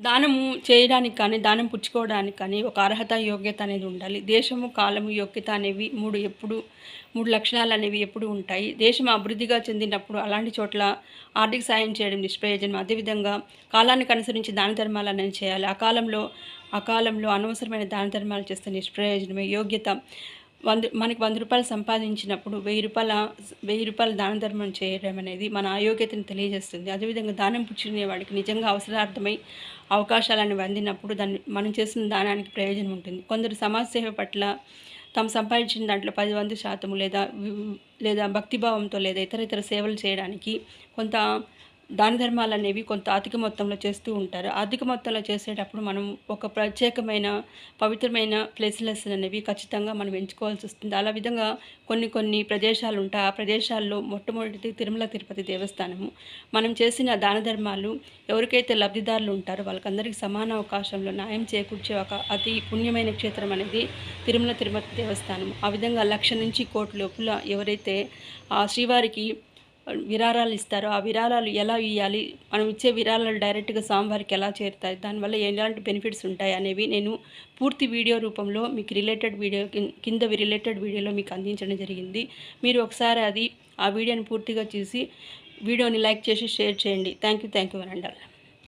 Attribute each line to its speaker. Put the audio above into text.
Speaker 1: దానము చేయడానికి కానీ దానం పుచ్చుకోవడానికి కానీ ఒక అర్హత యోగ్యత అనేది ఉండాలి. దేశము కాలము యోగ్యత అనేవి మూడు ఎప్పుడు మూడు లక్షణాలు అనేవి ఎప్పుడు ఉంటాయి. దేశం అభివృద్ధిగా చెందినప్పుడు అలాంటి చోట్ల ఆర్థిక సాయం చేయడం నిష్ప్రయోజనం. అదేవిధంగా కాలానికి అనుసరించి దాన ధర్మాలు అనేది చేయాలి. ఆ కాలంలో ఆ కాలంలో అనవసరమైన దాన ధర్మాలు చేస్తే నిష్ప్రయోజనమే. యోగ్యత వంద మనకి వంద రూపాయలు సంపాదించినప్పుడు వెయ్యి రూపాయల వెయ్యి రూపాయల దాన ధర్మం చేయడం అనేది మన అయోగ్యతను తెలియజేస్తుంది. అదేవిధంగా దానం పుచ్చుకునే వాడికి నిజంగా అవసరార్థమై అవకాశాలను అందినప్పుడు దాన్ని మనం చేసిన దానానికి ప్రయోజనం ఉంటుంది. కొందరు సమాజ సేవ పట్ల తాము సంపాదించిన దాంట్లో పది వంద శాతము లేదా లేదా భక్తిభావంతో లేదా ఇతర ఇతర సేవలు చేయడానికి కొంత దాన ధర్మాలు అనేవి కొంత అధిక మొత్తంలో చేస్తూ ఉంటారు. అధిక మొత్తంలో చేసేటప్పుడు మనం ఒక ప్రత్యేకమైన పవిత్రమైన ప్లేసెస్ అనేవి ఖచ్చితంగా మనం ఎంచుకోవాల్సి వస్తుంది. అలా విధంగా కొన్ని కొన్ని ప్రదేశాలు ఉంటాయి. ఆ ప్రదేశాల్లో మొట్టమొదటిది తిరుమల తిరుపతి దేవస్థానము. మనం చేసిన దాన ధర్మాలు ఎవరికైతే లబ్ధిదారులు ఉంటారో వాళ్ళకందరికీ సమాన అవకాశంలో న్యాయం చేకూర్చే ఒక అతి పుణ్యమైన క్షేత్రం అనేది తిరుమల తిరుపతి దేవస్థానం ఆ విధంగా లక్ష నుంచి కోటి లోపల ఎవరైతే ఆ శ్రీవారికి విరాళాలు ఇస్తారో ఆ విరాళాలు ఎలా ఇవ్వాలి మనం ఇచ్చే విరాళాలు డైరెక్ట్గా స్వామివారికి ఎలా చేరుతాయి? దానివల్ల ఎలాంటి బెనిఫిట్స్ ఉంటాయి అనేవి నేను పూర్తి వీడియో రూపంలో మీకు రిలేటెడ్ వీడియో కింద రిలేటెడ్ వీడియోలో మీకు అందించడం జరిగింది. మీరు ఒకసారి అది ఆ వీడియోని పూర్తిగా చూసి వీడియోని లైక్ చేసి షేర్ చేయండి. Thank you thank you అనండాలి